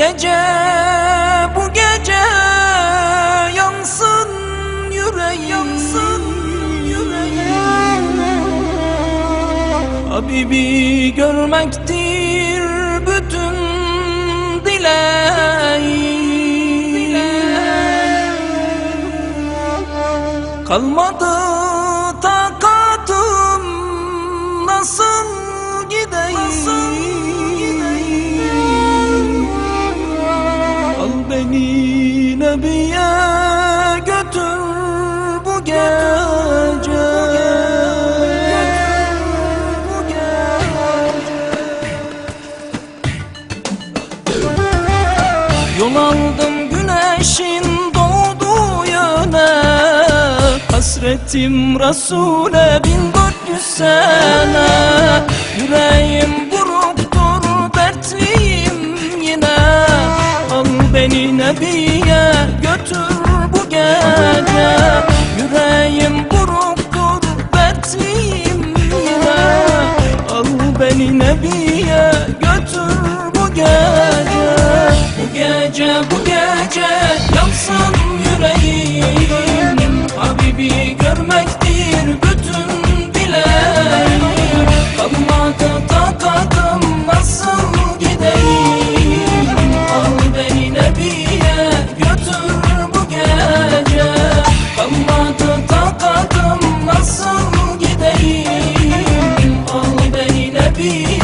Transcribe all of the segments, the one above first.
gece bu gece yansın yüreğim. Yansın yüreğim. Habibi görmektir bütün dileğim. Kalmadı Nebiye götür bu gece. Yol aldım güneşin doğduğu yöne. Hasretim Resul'e bin dört yüz sene. Yüreğim gece bu gece yansın yüreğim. Habibi görmektir bütün dileğim. Kalmadı takadım nasıl gideyim? Al beni Nebiye götür bu gece. Kalmadı takadım nasıl gideyim? Al beni Nebiye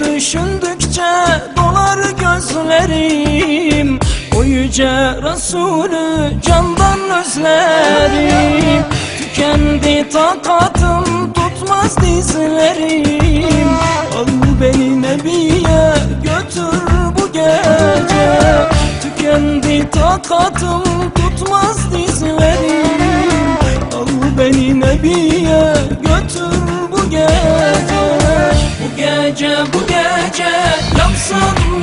düşündükçe dolar gözlerim. O yüce Resulü candan özlerim. Tükendi takatım tutmaz dizlerim. Al beni Nebiye götür bu gece. Tükendi takatım tutmaz gece bu gece yansın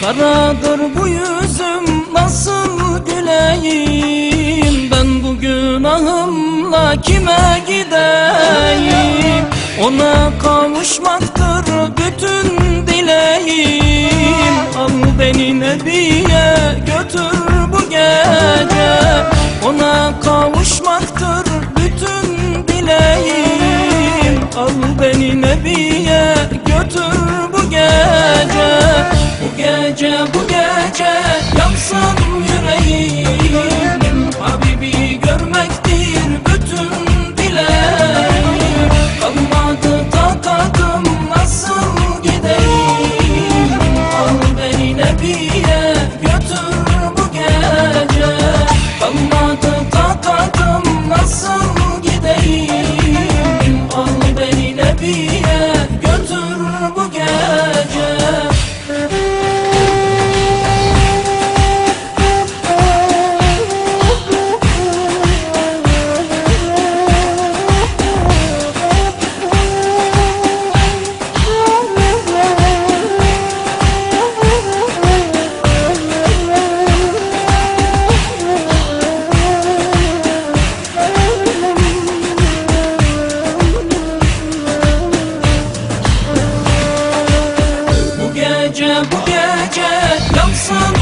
Karadır bu yüzüm nasıl güleyim? Ben bu günahımla kime gideyim? Ona kavuşmaktır bütün dileğim. Al beni Nebiye götür bu gece. Ona kavuşmaktır bu gece yansın